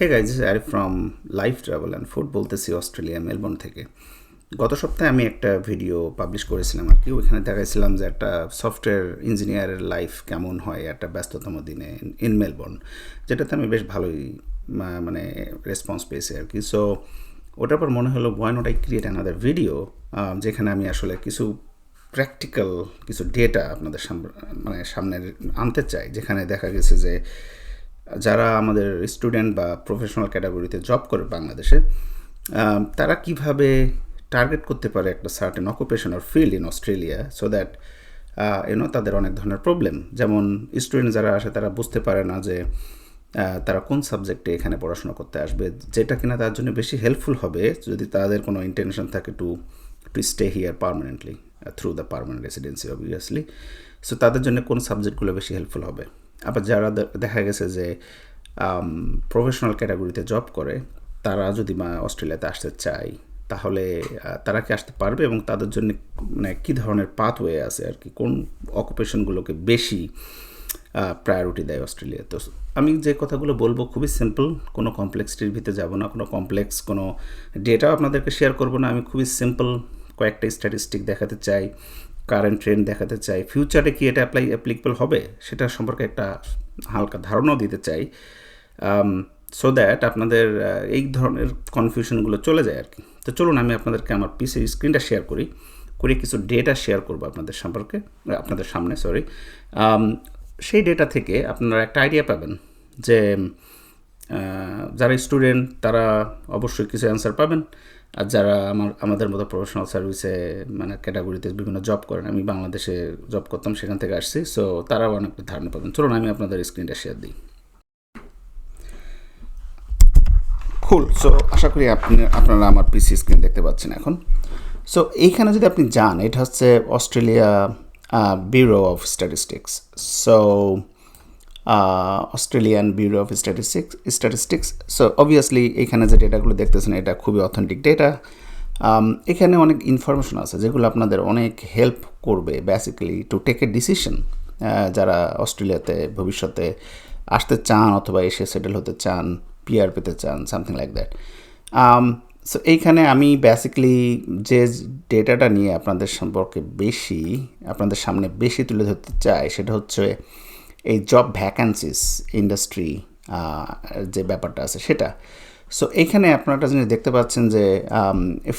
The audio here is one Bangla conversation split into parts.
Hey guys Arif from life travel and food বলতেছি অস্ট্রেলিয়া মেলবোর্ন থেকে। গত সপ্তাহে আমি একটা ভিডিও পাবলিশ করেছিলাম আর কি। ওইখানে দেখাইছিলাম যে একটা সফটওয়্যার ইঞ্জিনিয়ারের লাইফ কেমন হয় একটা ব্যস্ততম দিনে ইন মেলবোর্ন যেটাতে আমি বেশ ভালোই মানে রেসপন্স পেয়েছি আর কি। সো ওটার পর মনে হলো why not I create another video যেখানে আমি আসলে কিছু প্র্যাকটিক্যাল কিছু ডেটা আপনাদের সামনে মানে সামনে আনতে চাই। যেখানে দেখা গেছে যে যারা আমাদের স্টুডেন্ট বা প্রফেশনাল ক্যাটাগরিতে জব করে বাংলাদেশে তারা কীভাবে টার্গেট করতে পারে একটা certain occupation or field in Australia so that you know তাদের অনেক ধরনের প্রবলেম যেমন স্টুডেন্ট যারা আসে, তারা বুঝতে পারে না যে তারা কোন সাবজেক্টে এখানে পড়াশোনা করতে আসবে, যেটা কিনা তার জন্য বেশি হেল্পফুল হবে যদি তাদের কোনো ইন্টেনশন থাকে to to stay here permanently through the permanent residency obviously so তাদের জন্য কোন সাবজেক্টগুলো বেশি হেল্পফুল হবে? আবার যারা দেখা গেছে যে প্রফেশনাল ক্যাটাগরিতে জব করে, তারা যদি মা অস্ট্রেলিয়াতে আসতে চায়, তাহলে তারা কি আসতে পারবে এবং তাদের জন্য মানে কী ধরনের পাথওয়ে আছে আর কি? কোন অকুপেশনগুলোকে বেশি প্রায়োরিটি দেয় অস্ট্রেলিয়া? তো আমি যে কথাগুলো বলব খুবই সিম্পল কোনো কমপ্লেক্সিটির ভিতরে যাব না, কোনো কমপ্লেক্স কোনো ডেটাও আপনাদেরকে শেয়ার করব না। আমি খুবই সিম্পল কয়েকটা স্ট্যাটিস্টিক দেখাতে চাই। কারেন্ট ট্রেন্ড দেখাতে চাই ফিউচারে কি এটা অ্যাপ্লাই অ্যাপ্লিকেবল হবে? সেটা সম্পর্কে একটা হালকা ধারণাও দিতে চাই সো দ্যাট আপনাদের এই ধরনের কনফিউশনগুলো চলে যায় আর কি। তো চলুন আমি আপনাদেরকে আমার পিসির স্ক্রিনটা শেয়ার করি, করে কিছু ডেটা শেয়ার করব আপনাদের সম্পর্কে আপনাদের সামনে সরি সেই ডেটা থেকে আপনারা একটা আইডিয়া পাবেন যে যারা স্টুডেন্ট তারা অবশ্যই কিছু অ্যান্সার পাবেন। আর যারা আমার, আমাদের মতো প্রফেশনাল সার্ভিসে মানে ক্যাটাগরিতে বিভিন্ন জব করেন, আমি বাংলাদেশে জব করতাম, সেখান থেকে আসছি। সো তারাও অনেক ধারণা পাবেন। চলুন, আমি আপনাদের স্ক্রিনটা শেয়ার দিই। খুল সো আশা করি আপনি, আপনারা আমার পিসি স্ক্রিন দেখতে পাচ্ছেন এখন। সো এইখানে যদি আপনি যান, এটা হচ্ছে Australia bureau of statistics so Australian bureau of statistics statistics so obviously এখানে যে ডেটাগুলো দেখতেছেন, এটা খুবই অথেন্টিক ডেটা এখানে অনেক ইনফরমেশন আছে যেগুলো আপনাদের অনেক হেল্প করবে basically to take a decision যারা অস্ট্রেলিয়াতে ভবিষ্যতে আসতে চান অথবা এসে সেটেল হতে চান পিআর পেতে চান সামথিং লাইক দ্যাট সো এইখানে আমি বেসিক্যালি যে ডেটাটা নিয়ে আপনাদের সম্পর্কে বেশি, আপনাদের সামনে বেশি তুলে ধরতে চাই, সেটা হচ্ছে এই জব ভ্যাকান্সিস ইন্ডাস্ট্রি যে ব্যাপারটা আছে সেটা। সো এখানে আপনারা জিনিস দেখতে পাচ্ছেন যে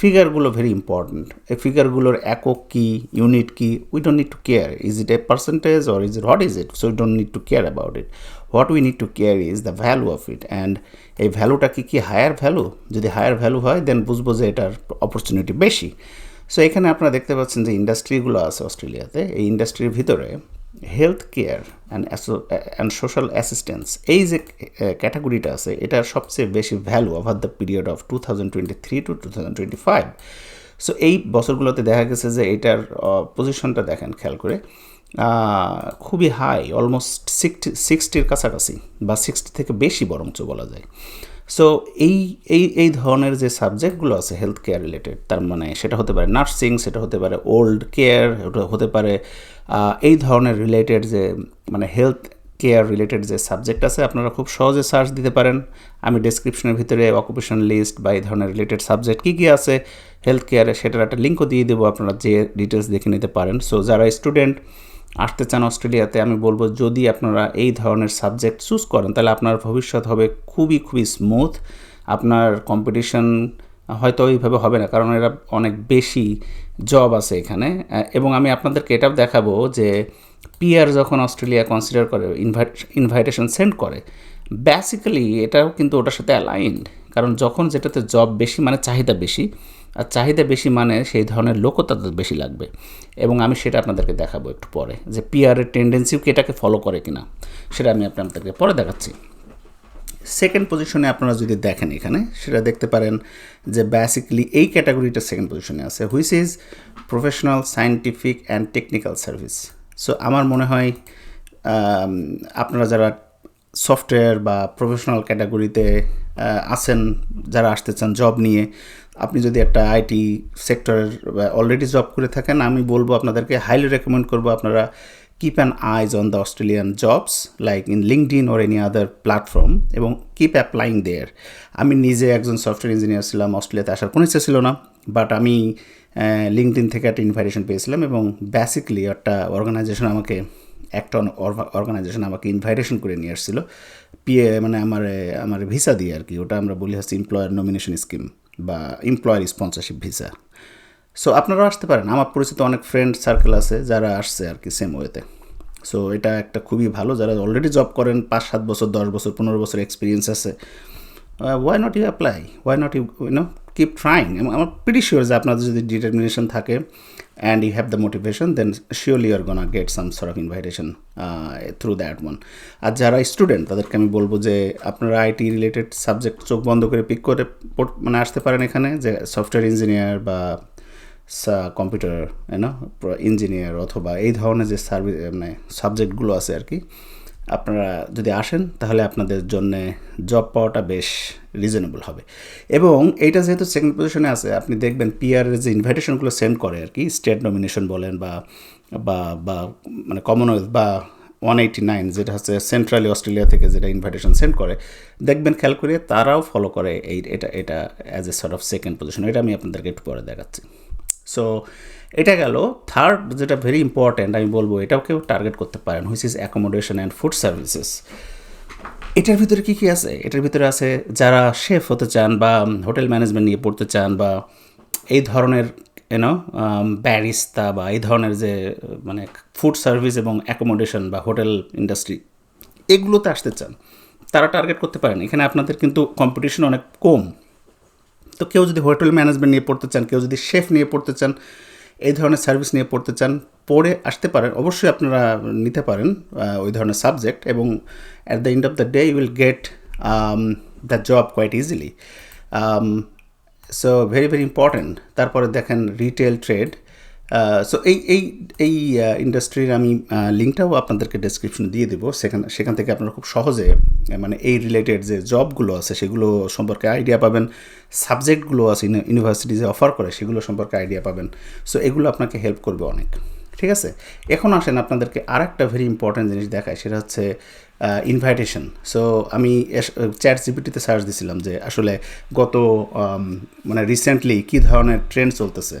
ফিগারগুলো ভেরি ইম্পর্ট্যান্ট এই ফিগারগুলোর একক কি ইউনিট কি we don't need to care is it a percentage or is it what is it so we don't need to care about it what we need to care is the value of it and এই ভ্যালুটা কি কি হায়ার ভ্যালু যদি হায়ার ভ্যালু হয় দেন বুঝব যে এটার অপরচুনিটি বেশি। সো এখানে আপনারা দেখতে পাচ্ছেন যে ইন্ডাস্ট্রিগুলো আছে অস্ট্রেলিয়াতে। এই ইন্ডাস্ট্রির ভিতরে health care and and social assistance এই যে ক্যাটাগরিটা আছে, এটার সবচেয়ে বেশি value over the period of two thousand twenty three to two thousand twenty five so এই বছরগুলোতে দেখা গেছে যে এটার পজিশনটা দেখেন খেয়াল করে। খুবই হাই অলমোস্ট সিক্সটি সিক্সটির কাছাকাছি বা সিক্সটি থেকে বেশি বরঞ্চ বলা যায়। সো এই এই এই ধরনের যে সাবজেক্টগুলো আছে হেলথ কেয়ার রিলেটেড তার মানে সেটা হতে পারে নার্সিং সেটা হতে পারে ওল্ড কেয়ার হতে পারে এই ধরনের রিলেটেড যে মানে হেলথ কেয়ার রিলেটেড যে সাবজেক্ট আছে, আপনারা খুব সহজে সার্চ দিতে পারেন। আমি ডেসক্রিপশনের ভিতরে অকুপেশন লিস্ট বা এই ধরনের রিলেটেড সাবজেক্ট কী কী আছে হেলথ কেয়ারে সেটার একটা লিঙ্কও দিয়ে দেবো, আপনারা যে ডিটেলস দেখে নিতে পারেন। সো যারা স্টুডেন্ট আসতে চান অস্ট্রেলিয়াতে, আমি বলব যদি আপনারা এই ধরনের সাবজেক্ট চুজ করেন, তাহলে আপনার ভবিষ্যৎ হবে খুবই খুবই স্মুথ আপনার কম্পিটিশন হয়তো ওইভাবে হবে না, কারণ এরা অনেক বেশি জব আছে এখানে। এবং আমি আপনাদেরকে এটাও দেখাবো যে পিআর যখন অস্ট্রেলিয়া কনসিডার করে ইনভাইট ইনভাইটেশন সেন্ড করে বেসিক্যালি এটাও কিন্তু ওটার সাথে অ্যালাইন্ড কারণ যখন যেটাতে জব বেশি মানে চাহিদা বেশি, আর চাহিদা বেশি মানে সেই ধরনের লোকও তাদের বেশি লাগবে। এবং আমি সেটা আপনাদেরকে দেখাবো একটু পরে, যে পিয়ারের টেন্ডেন্সিও কি এটাকে ফলো করে কিনা, সেটা আমি আপনাদেরকে পরে দেখাচ্ছি। সেকেন্ড পজিশনে আপনারা যদি দেখেন এখানে, সেটা দেখতে পারেন যে বেসিক্যালি এই ক্যাটাগরিটা সেকেন্ড পজিশনে আছে which is professional scientific and technical service so আমার মনে হয় আপনারা যারা সফটওয়্যার বা প্রফেশনাল ক্যাটাগরিতে আছেন, যারা আসতে চান জব নিয়ে, আপনি যদি একটা আইটি সেক্টরের অলরেডি জব করে থাকেন, আমি বলব আপনাদেরকে হাইলি রেকমেন্ড করব আপনারা keep an eyes on the Australian jobs like in LinkedIn or any other platform এবং কিপ অ্যাপ্লাইং দেয়ার আমি নিজে একজন সফটওয়্যার ইঞ্জিনিয়ার ছিলাম, অস্ট্রেলিয়াতে আসার কোনো ইচ্ছা ছিল না বাট আমি লিঙ্কড ইন থেকে একটা ইনভাইটেশন পেয়েছিলাম এবং বেসিকলি একটা অর্গানাইজেশন আমাকে, একটা অর্গানাইজেশন আমাকে ইনভাইটেশন করে নিয়ে আসছিল। পিএ মানে আমার আমার ভিসা দিয়ে আর কি, ওটা আমরা বলি হচ্ছে এমপ্লয়ার নমিনেশন স্কিম বা এমপ্লয়ার স্পন্সরশিপ ভিসা সো আপনারাও আসতে পারেন। আমার পরিচিত অনেক ফ্রেন্ড সার্কেল আছে যারা আসছে আর কি সেম ওয়েতে সো এটা একটা খুবই ভালো, যারা অলরেডি জব করেন, পাঁচ, সাত বছর, দশ বছর, পনেরো বছর এক্সপিরিয়েন্স আছে why not you apply why not you you know keep trying আমার প্রিটি শিওর যে আপনাদের যদি ডিটারমিনেশন থাকে and you have the motivation then surely are gonna get some sort of invitation through that one আর যারা স্টুডেন্ট তাদেরকে আমি বলব যে আপনারা আইটি রিলেটেড সাবজেক্ট চোখ বন্ধ করে পিক করে মানে আসতে পারেন এখানে যে সফটওয়্যার ইঞ্জিনিয়ার বা কম্পিউটার ইঞ্জিনিয়ার অথবা এই ধরনের যে সার্ভিস মানে সাবজেক্টগুলো আছে আর কি আপনারা যদি আসেন, তাহলে আপনাদের জন্য জব পাওয়াটা বেশ রিজনেবল হবে। এবং এইটা যেহেতু সেকেন্ড পজিশনে আছে, আপনি দেখবেন পিআরের যে ইনভাইটেশনগুলো সেন্ড করে আর কি স্টেট নমিনেশন বলেন বা বা বা মানে কমনওয়েলথ বা ওয়ান এইটি নাইন যেটা হচ্ছে সেন্ট্রালি অস্ট্রেলিয়া থেকে যেটা ইনভাইটেশন সেন্ড করে, দেখবেন খেয়াল করে তারাও ফলো করে এই, এটা এটা as a sort of second position এটা আমি আপনাদেরকে একটু পরে দেখাচ্ছি। সো এটা গেল থার্ড যেটা ভেরি ইম্পর্ট্যান্ট আমি বলব, এটাও কেউ টার্গেট করতে পারেন which is accommodation and food services এটার ভিতরে কী কী আছে? এটার ভিতরে আছে যারা শেফ হতে চান বা হোটেল ম্যানেজমেন্ট নিয়ে পড়তে চান বা এই ধরনের এনো ব্যারিস্তা বা এই ধরনের যে মানে ফুড সার্ভিস এবং অ্যাকোমোডেশন বা হোটেল ইন্ডাস্ট্রি এগুলোতে আসতে চান, তারা টার্গেট করতে পারেন। এখানে আপনাদের কিন্তু কম্পিটিশন অনেক কম। তো কেউ যদি হোটেল ম্যানেজমেন্ট নিয়ে পড়তে চান, কেউ যদি শেফ নিয়ে পড়তে চান এই ধরনের সার্ভিস নিয়ে পড়তে চান, পড়ে আসতে পারেন, অবশ্যই আপনারা নিতে পারেন ওই ধরনের সাবজেক্ট এবং at the end of the day you will get the job quite easily so very very important তারপরে দেখেন রিটেল ট্রেড সো এই এই এই ইন্ডাস্ট্রির আমি লিঙ্কটাও আপনাদেরকে ডেসক্রিপশনে দিয়ে দেবো। সেখান সেখান থেকে আপনারা খুব সহজে মানে এই রিলেটেড যে জবগুলো আছে, সেগুলো সম্পর্কে আইডিয়া পাবেন। সাবজেক্টগুলো আছে ইউনিভার্সিটি যে অফার করে, সেগুলো সম্পর্কে আইডিয়া পাবেন। সো এগুলো আপনাকে হেল্প করবে অনেক। ঠিক আছে? এখন আসেন আপনাদেরকে আর একটা ভেরি ইম্পর্ট্যান্ট জিনিস দেখায় সেটা হচ্ছে ইনভাইটেশন সো আমি চ্যাট জিপিটিতে সার্চ দিছিলাম যে আসলে গত মানে রিসেন্টলি কী ধরনের ট্রেন্ড চলতেছে।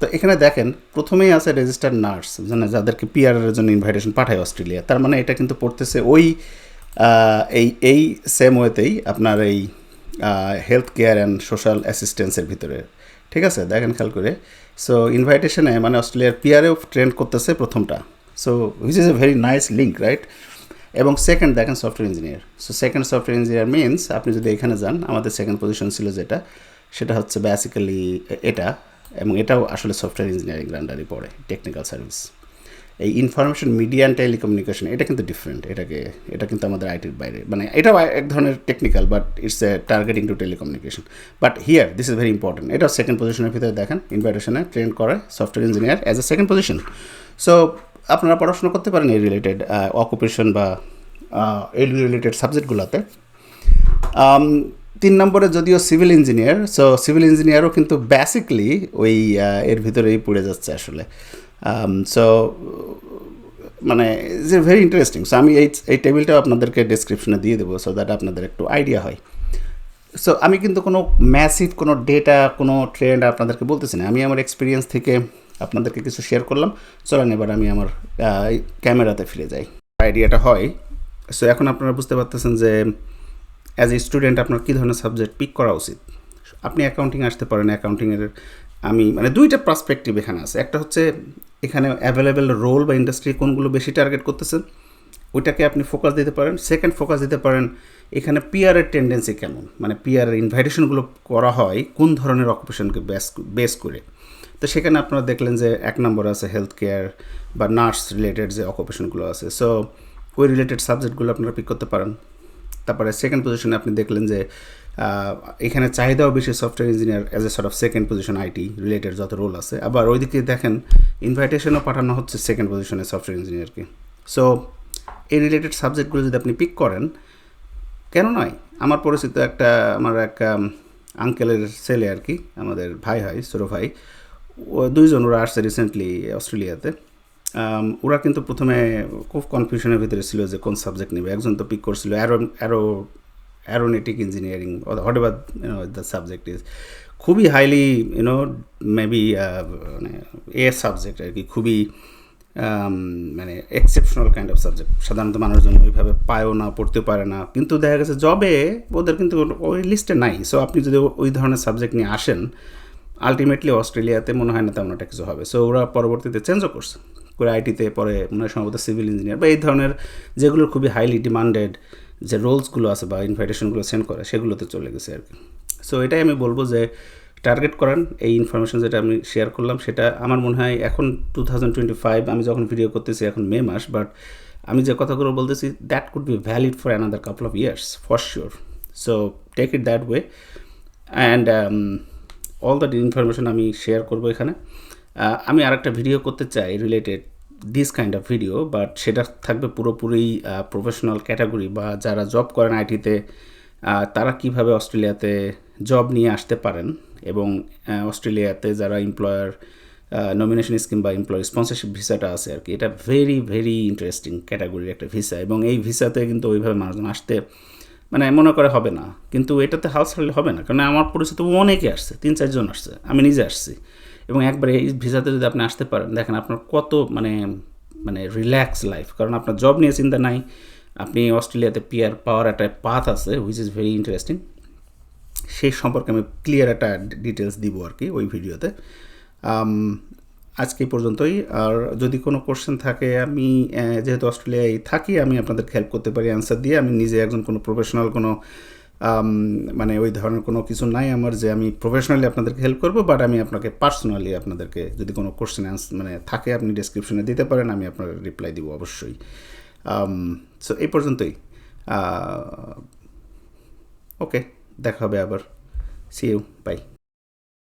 তো এখানে দেখেন, প্রথমেই আছে রেজিস্টার্ড নার্স মানে যাদেরকে পিআরের জন্য ইনভাইটেশন পাঠায় অস্ট্রেলিয়া। তার মানে এটা কিন্তু পড়তেছে ওই এই এই সেম ওয়েতেই আপনার এই হেলথ কেয়ার অ্যান্ড সোশ্যাল অ্যাসিস্ট্যান্সের ভিতরে। ঠিক আছে? দেখেন খেয়াল করে। সো ইনভাইটেশনে মানে অস্ট্রেলিয়ার পিআরেও ট্রেন্ড করতেছে প্রথমটা। So which is a very nice link right এবং সেকেন্ড দেখেন software engineer so second software engineer means আপনি যদি এখানে যান, আমাদের সেকেন্ড পজিশন ছিল যেটা, সেটা হচ্ছে বেসিক্যালি এটা। এবং এটাও আসলে সফটওয়্যার ইঞ্জিনিয়ারিং আন্ডারই পড়ে টেকনিক্যাল সার্ভিস এই ইনফরমেশন মিডিয়া অ্যান্ড টেলিকমিউনিকেশন এটা কিন্তু ডিফারেন্ট এটাকে, এটা কিন্তু আমাদের আইটির বাইরে। মানে এটাও এক ধরনের technical but it's a targeting to telecommunication but here this is very important এটাও সেকেন্ড পজিশনের ভিতরে দেখেন ইনভাইটেশনে ট্রেন করে software engineer as a second position so আপনারা পড়াশোনা করতে পারেন এই রিলেটেড অকুপেশন বা এই রিলেটেড সাবজেক্টগুলোতে তিন নম্বরে যদিও সিভিল ইঞ্জিনিয়ার সো সিভিল ইঞ্জিনিয়ারও কিন্তু বেসিকলি ওই এর ভিতরেই পড়ে যাচ্ছে আসলে। সো মানে is a very interesting so আমি এই এই টেবিলটাও আপনাদেরকে ডিসক্রিপশনে দিয়ে দেবো সো দ্যাট আপনাদের একটু আইডিয়া হয়। সো আমি কিন্তু কোনো ম্যাসিভ কোনো ডেটা কোনো ট্রেন্ড আপনাদেরকে বলতেছি না। আমি আমার এক্সপিরিয়েন্স থেকে আপনাদেরকে কিছু শেয়ার করলাম। চলেন এবার আমি আমার ক্যামেরাতে ফিরে যাই। আইডিয়াটা হয়। সো এখন আপনারা বুঝতে পারতেছেন যে অ্যাজ এ স্টুডেন্ট আপনার কী ধরনের সাবজেক্ট পিক করা উচিত? আপনি অ্যাকাউন্টিং আসতে পারেন অ্যাকাউন্টিংয়ের আমি মানে দুইটা পার্সপেক্টিভ এখানে আছে। একটা হচ্ছে, এখানে অ্যাভেলেবেল রোল বা ইন্ডাস্ট্রি কোনগুলো বেশি টার্গেট করতেছেন ওইটাকে আপনি ফোকাস দিতে পারেন। সেকেন্ড ফোকাস দিতে পারেন, এখানে পিয়ারের টেন্ডেন্সি কেমন? মানে পিয়ারের ইনভাইটেশনগুলো করা হয়, কোন ধরনের অকুপেশনকে বেস বেস করে? তো সেখানে আপনারা দেখলেন যে এক নম্বর আছে হেলথ কেয়ার বা নার্স রিলেটেড যে অকুপেশনগুলো আছে। সো ওই রিলেটেড সাবজেক্টগুলো আপনারা পিক করতে পারেন। তারপরে সেকেন্ড পজিশনে আপনি দেখলেন যে এখানে চাহিদাও বেশি software engineer as a sort of second position IT related যত রোল আছে। আবার ওইদিকে দেখেন ইনভাইটেশনও পাঠানো হচ্ছে সেকেন্ড পজিশনে সফটওয়্যার ইঞ্জিনিয়ারকে সো এই রিলেটেড সাবজেক্টগুলো যদি আপনি পিক করেন, কেন নয়? আমার পরিচিত একটা, আমার এক আঙ্কেলের ছেলে আর কি, আমাদের ভাই হয়, ছোটো ভাই। দুইজন ওরা আসছে রিসেন্টলি অস্ট্রেলিয়াতে ওরা কিন্তু প্রথমে খুব কনফিউশনের ভিতরে ছিল যে কোন সাবজেক্ট নেবে। একজন তো পিক করছিল aero aero aeronautic engineering whatever the subject is খুবই হাইলি ইউনো মেবি মানে এ সাবজেক্ট আর কি। খুবই um, মানে এক্সেপশনাল কাইন্ড অফ সাবজেক্ট সাধারণত মানুষজন ওইভাবে পায়ও না পড়তে পারে না। কিন্তু দেখা গেছে জবে ওদের কিন্তু ওই লিস্টে নাই। সো আপনি যদি ওই ধরনের সাবজেক্ট নিয়ে আসেন আলটিমেটলি অস্ট্রেলিয়াতে মনে হয় না তেমন একটা কিছু হবে। সো ওরা পরবর্তীতে চেঞ্জও করছে। করে আইটিতে পরে মনে সম্ভবত সিভিল ইঞ্জিনিয়ার বা এই ধরনের যেগুলো খুবই হাইলি ডিমান্ডেড যে রোলসগুলো আছে বা ইনভাইটেশনগুলো সেন্ড করে, সেগুলোতে চলে গেছে আর কি। সো এটাই আমি বলব যে টার্গেট করান, এই ইনফরমেশন যেটা আমি শেয়ার করলাম, সেটা আমার মনে হয় এখন টু থাউজেন্ড টোয়েন্টি ফাইভ আমি যখন ভিডিও করতেছি, এখন মে মাস বাট আমি যে কথাগুলো বলতেছি that could be valid for another couple of years for sure so take it that way and all that information আমি শেয়ার করব এখানে। আমি আরেকটা ভিডিও করতে চাই related this kind of video but সেটা থাকবে পুরোপুরি প্রফেশনাল ক্যাটাগরি বা যারা জব করেন আইটিতে তারা কীভাবে অস্ট্রেলিয়াতে জব নিয়ে আসতে পারেন এবং অস্ট্রেলিয়াতে যারা এমপ্লয়ার নমিনেশন স্কিম বা এমপ্লয় স্পন্সরশিপ ভিসাটা আছে আর কি, এটা ভেরি ভেরি ইন্টারেস্টিং ক্যাটাগরির একটা ভিসা এবং এই ভিসাতে কিন্তু ওইভাবে মানুষজন আসতে মানে মনে করে হবে না, কিন্তু এটাতে হাল ছাড়লে হবে না, কারণ আমার পরিচিত অনেকে আসছে, তিন চারজন আসছে, আমি নিজে আসছি। এবং একবারে এই ভিসাতে যদি আপনি আসতে পারেন, দেখেন আপনার কত মানে মানে রিল্যাক্স লাইফ কারণ আপনার জব নিয়ে চিন্তা নাই, আপনি অস্ট্রেলিয়াতে পিয়ার পাওয়ার একটা পাথ আছে হুইচ ইজ ভেরি ইন্টারেস্টিং সেই সম্পর্কে আমি ক্লিয়ার একটা ডিটেলস দিব আর কি ওই ভিডিওতে। আজকে পর্যন্তই। আর যদি কোনো কোশ্চেন থাকে, আমি যেহেতু অস্ট্রেলিয়ায় থাকি, আমি আপনাদের হেল্প করতে পারি অ্যান্সার দিয়ে। আমি নিজে একজন কোনো প্রফেশনাল কোনো মানে ওই ধরনের কোনো কিছু নাই আমার যে আমি প্রফেশনালি আপনাদেরকে হেল্প করব বাট আমি আপনাকে পার্সোনালি আপনাদেরকে যদি কোনো কোশ্চেন মানে থাকে, আপনি ডিসক্রিপশনে দিতে পারেন, আমি আপনার রিপ্লাই দিব অবশ্যই। সো এই পর্যন্তই। ওকে দেখা হবে আবার। C you by